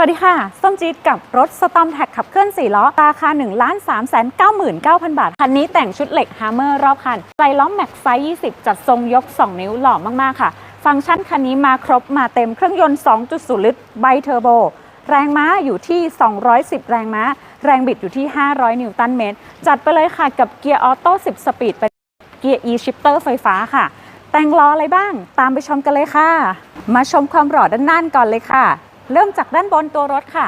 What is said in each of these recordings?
สวัสดีค่ะ ส้มจี๊ดกับรถสตอมแท็กขับเคลื่อน4ล้อ ราคา 1 3 9 9 0 0 0บาท คันนี้แต่งชุดเหล็กฮ a มเมอร์รอบคันใส่ล้อแม็กไซส์20 จัดทรงยก 2 นิ้วหล่อมาก ๆ ค่ะ ฟังก์ชันคันนี้มาครบมาเต็มเครื่องยนต์ 2.0 ลิตรไบเทอร์โบ แรงม้าอยู่ที่ 210 แรงม้า แรงบิดอยู่ที่ 500 นิวตันเมตร จัดไปเลยค่ะกับเกียร์ออโต้ 10 สปีดเป็นเกียร์ e-shifter ไฟฟ้าค่ะ แต่งล้ออะไรบ้าง ตามไปชมกันเลยค่ะ มาชมความหล่อด้านหน้าก่อนเลยค่ะ เริ่มจากด้านบนตัวรถค่ะ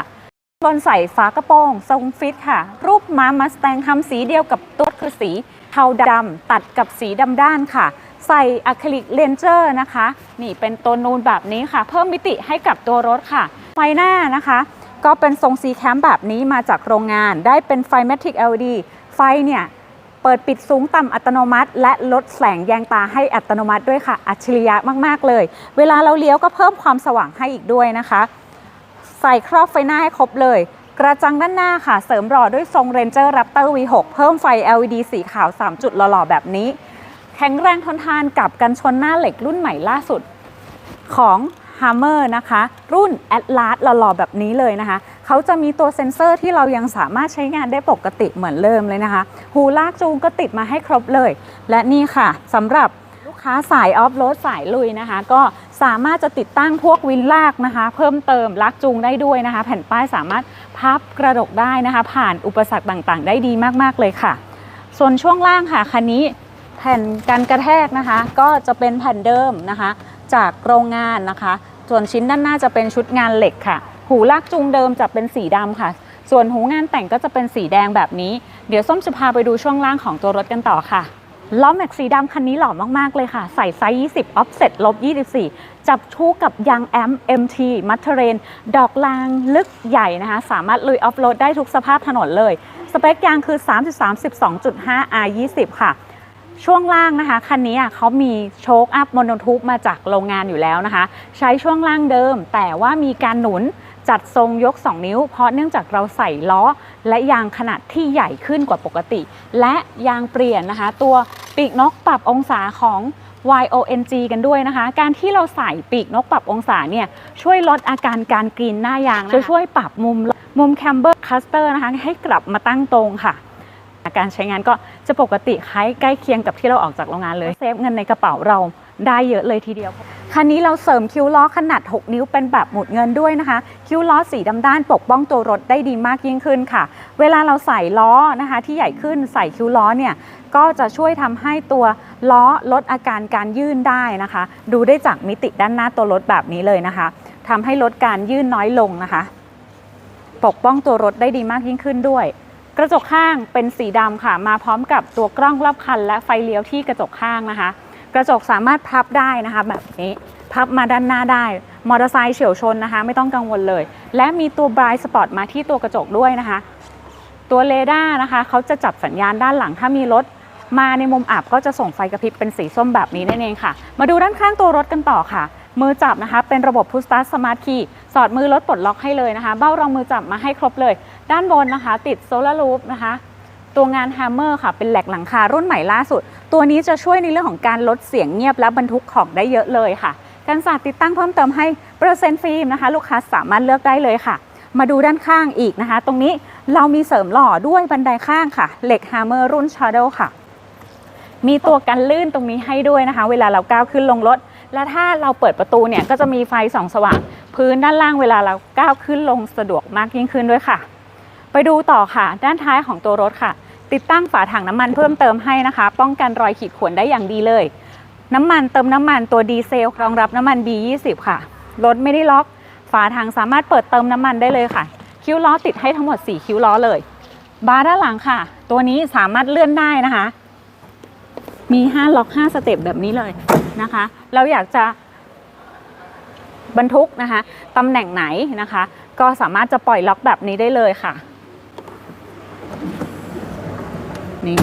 บนใส่ฝากระโปรงทรงฟิตค่ะ รูปม้ามัสแตงทำสีเดียวกับตัวคือสีเทาดำตัดกับสีดำด้านค่ะ ใส่อะคริลิกเลนเจอร์นะคะ นี่เป็นตัวนูนแบบนี้ค่ะ เพิ่มมิติให้กับตัวรถค่ะ ไฟหน้านะคะ ก็เป็นทรงซีแคมแบบนี้มาจากโรงงาน ได้เป็นไฟ Matic LED ไฟเนี่ยเปิดปิดสูงต่ำอัตโนมัติ และลดแสงแยงตาให้อัตโนมัติด้วยค่ะ อัจฉริยะมาก ๆ เลย เวลาเราเลี้ยวก็เพิ่มความสว่างให้อีกด้วยนะคะ ใส่ครอบไฟหน้าให้ครบเลย กระจังด้านหน้าค่ะ เสริมหล่อด้วยทรง Ranger Raptor V6 เพิ่มไฟ LED สีขาว 3 จุดหล่อๆแบบนี้ แข็งแรงทนทานกับกันชนหน้าเหล็กรุ่นใหม่ล่าสุดของ Hammer นะคะ รุ่น Atlas หล่อๆแบบนี้เลยนะคะ เขาจะมีตัวเซ็นเซอร์ที่เรายังสามารถใช้งานได้ปกติเหมือนเดิมเลยนะคะ หูลากจูงก็ติดมาให้ครบเลย และนี่ค่ะสำหรับลูกค้าสายออฟโรดสายลุยนะคะ ก็ สามารถจะติดตั้งพวกวินลากนะคะ เพิ่มเติมลากจูงได้ด้วยนะคะ แผ่นป้ายสามารถพับกระดกได้นะคะ ผ่านอุปสรรคต่างๆ ได้ดีมากๆเลยค่ะ ส่วนช่วงล่างค่ะคันนี้แผ่นกันกระแทกนะคะ ก็จะเป็นแผ่นเดิมนะคะ จากโรงงานนะคะ ส่วนชิ้นด้านหน้าจะเป็นชุดงานเหล็กค่ะ หูลากจูงเดิมจะเป็นสีดำค่ะ ส่วนหูงานแต่งก็จะเป็นสีแดงแบบนี้ เดี๋ยวส้มจะพาไปดูช่วงล่างของตัวรถกันต่อค่ะ ล้อแม็กสีดำคันนี้หล่อมาก ๆ เลยค่ะ ใส่ไซส์ 20 offset ลบ 24 จับคู่กับยางแอม MT มัทเทเรน ดอกลางลึกใหญ่นะคะ สามารถลุยออฟโรดได้ทุกสภาพถนนเลย สเปคยางคือ 33 12.5 R 20 ค่ะ ช่วงล่างนะคะ คันนี้เขามีโชคอัพโมโนทูบมาจากโรงงานอยู่แล้วนะคะ ใช้ช่วงล่างเดิมแต่ว่ามีการหนุน จัดทรงยก 2 นิ้ว เพราะเนื่องจากเราใส่ล้อ และยางขนาดที่ใหญ่ขึ้นกว่าปกติ และยางเปลี่ยนนะคะ ตัวปีกนกปรับองศาของ YONG กันด้วยนะคะ การที่เราใส่ปีกนกปรับองศาเนี่ยช่วยลดอาการการกรีนหน้ายางนะคะช่วยปรับมุมมุมแคมเบอร์คัสเตอร์นะคะให้กลับมาตั้งตรงค่ะการใช้งานก็จะปกติคล้ายใกล้เคียงกับที่เราออกจากโรงงานเลยเซฟเงินในกระเป๋าเราได้เยอะเลยทีเดียว คันนี้เราเสริมคิ้วล้อขนาด 6 นิ้วเป็นแบบหมุดเงินด้วยนะคะ คิ้วล้อสีดำด้านปกป้องตัวรถได้ดีมากยิ่งขึ้นค่ะ เวลาเราใส่ล้อนะคะ ที่ใหญ่ขึ้นใส่คิ้วล้อเนี่ยก็จะช่วยทำให้ตัวล้อลดอาการการยื่นได้นะคะ ดูได้จากมิติด้านหน้าตัวรถแบบนี้เลยนะคะทำให้ลดการยื่นน้อยลงนะคะ ปกป้องตัวรถได้ดีมากยิ่งขึ้นด้วย กระจกข้างเป็นสีดำค่ะ มาพร้อมกับตัวกล้องรอบคัน และไฟเลี้ยวที่กระจกข้างนะคะ กระจกสามารถพับได้นะคะแบบนี้พับมาด้านหน้าได้ มอเตอร์ไซค์เฉียวชนนะคะ ไม่ต้องกังวลเลย และมีตัวบรายสปอตมาที่ตัวกระจกด้วยนะคะ ตัวเรดาร์นะคะเขาจะจับสัญญาณด้านหลังถ้ามีรถมาในมุมอับก็จะส่งไฟกระพริบเป็นสีส้มแบบนี้นั่นเองค่ะ มาดูด้านข้างตัวรถกันต่อค่ะ มือจับนะคะ เป็นระบบ Push Start Smart Key สอดมือรถปลดล็อกให้เลยนะคะ เบ้ารองมือจับมาให้ครบเลย ด้านบนนะคะ ติดโซลารูฟนะคะ ตัวงาน Hammer ค่ะ เป็นแหลกหลังคารุ่นใหม่ล่าสุด ตัวนี้จะช่วยในเรื่องของการลดเสียงเงียบและบรรทุกของได้เยอะเลยค่ะ การสาดติดตั้งเพิ่มเติมให้เปอร์เซ็นต์ฟิล์มนะคะ ลูกค้าสามารถเลือกได้เลยค่ะ มาดูด้านข้างอีกนะคะ ตรงนี้เรามีเสริมหล่อด้วยบันไดข้างค่ะ เหล็ก Hammer รุ่น Shadow ค่ะ มีตัวกันลื่นตรงนี้ให้ด้วยนะคะ เวลาเราก้าวขึ้นลงรถ และถ้าเราเปิดประตูเนี่ยก็จะมีไฟส่องสว่าง พื้นด้านล่างเวลาเราก้าวขึ้นลงสะดวกมากยิ่งขึ้นด้วยค่ะ ไปดูต่อค่ะ ด้านท้ายของตัวรถค่ะ ติดตั้งฝาถังน้ำมันเพิ่มเติมให้นะคะ ป้องกันรอยขีดข่วนได้อย่างดีเลย น้ำมันเติมน้ำมันตัวดีเซลรองรับน้ำมัน B20 ค่ะ รถไม่ได้ล็อก ฝาถังสามารถเปิดเติมน้ำมันได้เลยค่ะ คิ้วล้อติดให้ทั้งหมด 4 คิ้วล้อเลย บาร์ด้านหลังค่ะ ตัวนี้สามารถเลื่อนได้นะคะ มี 5 ล็อก 5 สเต็ปแบบนี้เลยนะคะ เราอยากจะบรรทุกนะคะตำแหน่งไหนนะคะ ก็สามารถจะปล่อยล็อกแบบนี้ได้เลยค่ะ นี่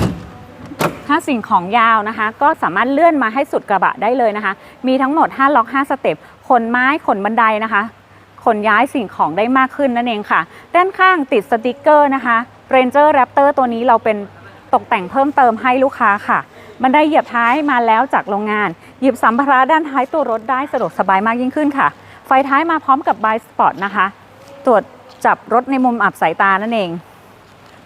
ถ้าสิ่งของยาวนะคะ ก็สามารถเลื่อนมาให้สุดกระบะได้เลยนะคะ มีทั้งหมด 5 ล็อก 5 สเต็ปขนไม้ขนบันไดนะคะขนย้ายสิ่งของได้มากขึ้นนั่นเองค่ะ ด้านข้างติดสติกเกอร์นะคะ Ranger Raptor ตัวนี้เราเป็นตกแต่งเพิ่มเติมให้ลูกค้าค่ะ บันไดเหยียบท้ายมาแล้วจากโรงงาน หยิบสัมภาระด้านท้ายตัวรถได้สะดวกสบายมากยิ่งขึ้นค่ะ ไฟท้ายมาพร้อมกับบายสปอร์ตนะคะ ตรวจจับรถในมุมอับสายตานั่นเอง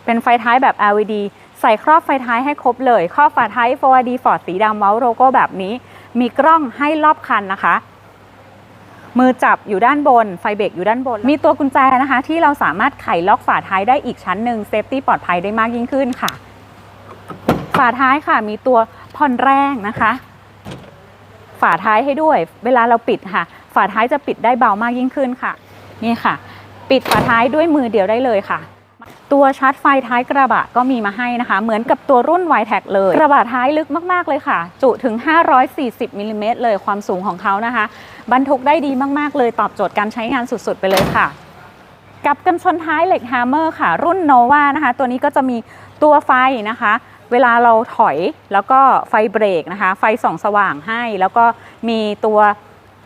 เป็นไฟท้ายแบบ LED ใส่ครอบไฟท้ายให้ครบเลยครอบฝาท้าย 4D Ford สีดำเมาส์โลโก้แบบนี้ มีกล้องให้รอบคันนะคะ มือจับอยู่ด้านบน ไฟเบรกอยู่ด้านบน มีตัวกุญแจนะคะ ที่เราสามารถไขล็อกฝาท้ายได้อีกชั้นหนึ่งเซฟตี้ปลอดภัยได้มากยิ่งขึ้นค่ะ ฝาท้ายค่ะ มีตัวผ่อนแรงนะคะ ฝาท้ายให้ด้วย เวลาเราปิดค่ะ ฝาท้ายจะปิดได้เบามากยิ่งขึ้นค่ะ นี่ค่ะ ปิดฝาท้ายด้วยมือเดียวได้เลยค่ะ ตัวชาร์จไฟท้ายกระบะก็มีมาให้นะคะ เหมือนกับตัวรุ่น y t e c เลย กระบะท้ายลึกมาก ๆ เลยค่ะ จุถึง 540มิลลิเมตรเลยความสูงของเขานะคะ บรรทุกได้ดีมาก ๆ เลยตอบโจทย์การใช้งานสุด ๆ ไปเลยค่ะ กับกันชนท้ายเหล็ก Hammer ค่ะ รุ่น Nova นะคะ ตัวนี้ก็จะมีตัวไฟนะคะ เวลาเราถอยแล้วก็ไฟเบรกนะคะ ไฟส่องสว่างให้ แล้วก็มีตัว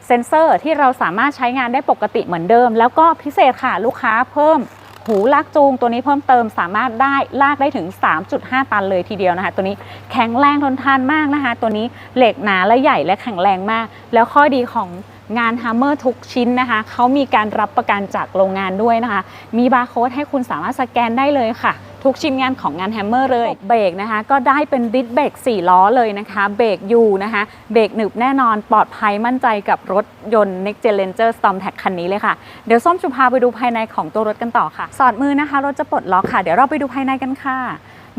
เซ็นเซอร์ที่เราสามารถใช้งานได้ปกติเหมือนเดิม แล้วก็พิเศษค่ะลูกค้าเพิ่ม หูลากจูงตัวนี้เพิ่มเติมสามารถได้ลากได้ถึง 3.5 ตันเลยทีเดียวนะคะ ตัวนี้แข็งแรงทนทานมากนะคะ ตัวนี้เหล็กหนาและใหญ่และแข็งแรงมาก แล้วข้อดีของ งานฮัมเมอร์ทุกชิ้นนะคะเขามีการรับประกันจากโรงงานด้วยนะคะ มีบาร์โค้ดให้คุณสามารถสแกนได้เลยค่ะ ทุกชิ้นงานของงานแฮมเมอร์เลยเบรกนะคะ ก็ได้เป็นดิสเบรก4 ล้อเลยนะคะเบรกยูนะคะเบรกหนึบแน่นอนปลอดภัยมั่นใจกับรถยนต์ Next Gen Ranger Storm Tech คันนี้เลยค่ะ เดี๋ยวส้มจะพาไปดูภายในของตัวรถกันต่อค่ะ สอดมือนะคะรถจะปลดล็อกค่ะ เดี๋ยวเราไปดูภายในกันค่ะ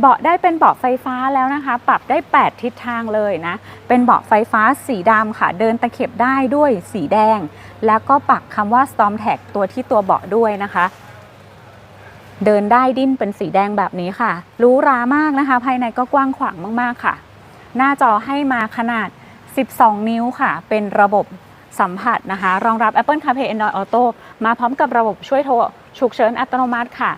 เบาะได้เป็นเบาะไฟฟ้าแล้วนะคะ ปรับได้ 8 ทิศทางเลยนะ เป็นเบาะไฟฟ้าสีดำค่ะ เดินตะเข็บได้ด้วยสีแดง แล้วก็ปักคำว่า Storm Tech ตัวที่ตัวเบาะด้วยนะคะ เดินได้ดิ้นเป็นสีแดงแบบนี้ค่ะรูหรามากนะคะ ภายในก็กว้างขวางมากๆค่ะ หน้าจอให้มาขนาด 12 นิ้วค่ะ เป็นระบบสัมผัสนะคะ รองรับ Apple CarPlay Android Auto มาพร้อมกับระบบช่วยโทรฉุกเฉินอัตโนมัติค่ะ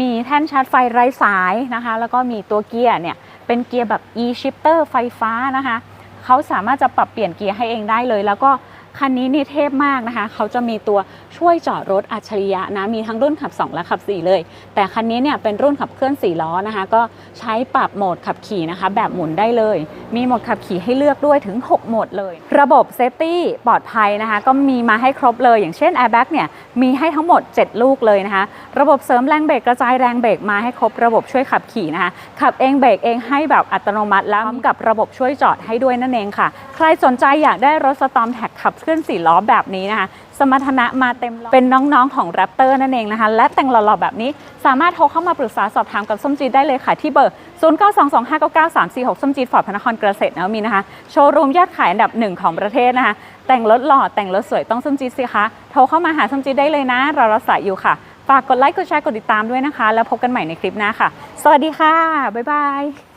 มีแท่นชาร์จไฟไร้สายนะคะ แล้วก็มีตัวเกียร์เนี่ย เป็นเกียร์แบบ e-shifter ไฟฟ้านะคะ เขาสามารถจะปรับเปลี่ยนเกียร์ให้เองได้เลย แล้วก็ คันนี้นี่เทพมากนะคะ เขาจะมีตัวช่วยจอดรถอัจฉริยะนะ มีทั้งรุ่นขับ 2 และขับ 4 เลย แต่คันนี้เนี่ยเป็นรุ่นขับเคลื่อน 4 ล้อนะคะ ก็ใช้ปรับโหมดขับขี่นะคะ แบบหมุนได้เลย มีโหมดขับขี่ให้เลือกด้วยถึง 6 โหมดเลย ระบบเซฟตี้ปลอดภัยนะคะ ก็มีมาให้ครบเลย อย่างเช่น airbag เนี่ย มีให้ทั้งหมด 7 ลูกเลยนะคะ ระบบเสริมแรงเบรกกระจายแรงเบรกมาให้ครบระบบช่วยขับขี่นะคะ ขับเองเบรกเองให้แบบอัตโนมัติแล้วพร้อมกับระบบช่วยจอดให้ด้วยนั่นเองค่ะ ใครสนใจอยากได้รถสตอมแท็กขับเคลื่อนสี่ล้อแบบนี้นะคะ สมรรถนะมาเต็มล้อเป็นน้องๆของ Raptor นั่นเองนะคะ และแต่งหล่อๆแบบนี้สามารถโทรเข้ามาปรึกษาสอบถามกับส้มจีดได้เลยค่ะที่เบอร์ 0922599346 ส้มจีดฟอร์ดพนครเกษตรนวมินทร์นะคะ โชว์รูมยอดขายอันดับหนึ่งของประเทศนะคะ แต่งรถหล่อแต่งรถสวยต้องส้มจีดสิคะ โทรเข้ามาหาส้มจีดได้เลยนะเรารับสายอยู่ค่ะ ฝากกดไลค์กดแชร์กดติดตามด้วยนะคะ แล้วพบกันใหม่ในคลิปหน้าค่ะ สวัสดีค่ะบ๊ายบาย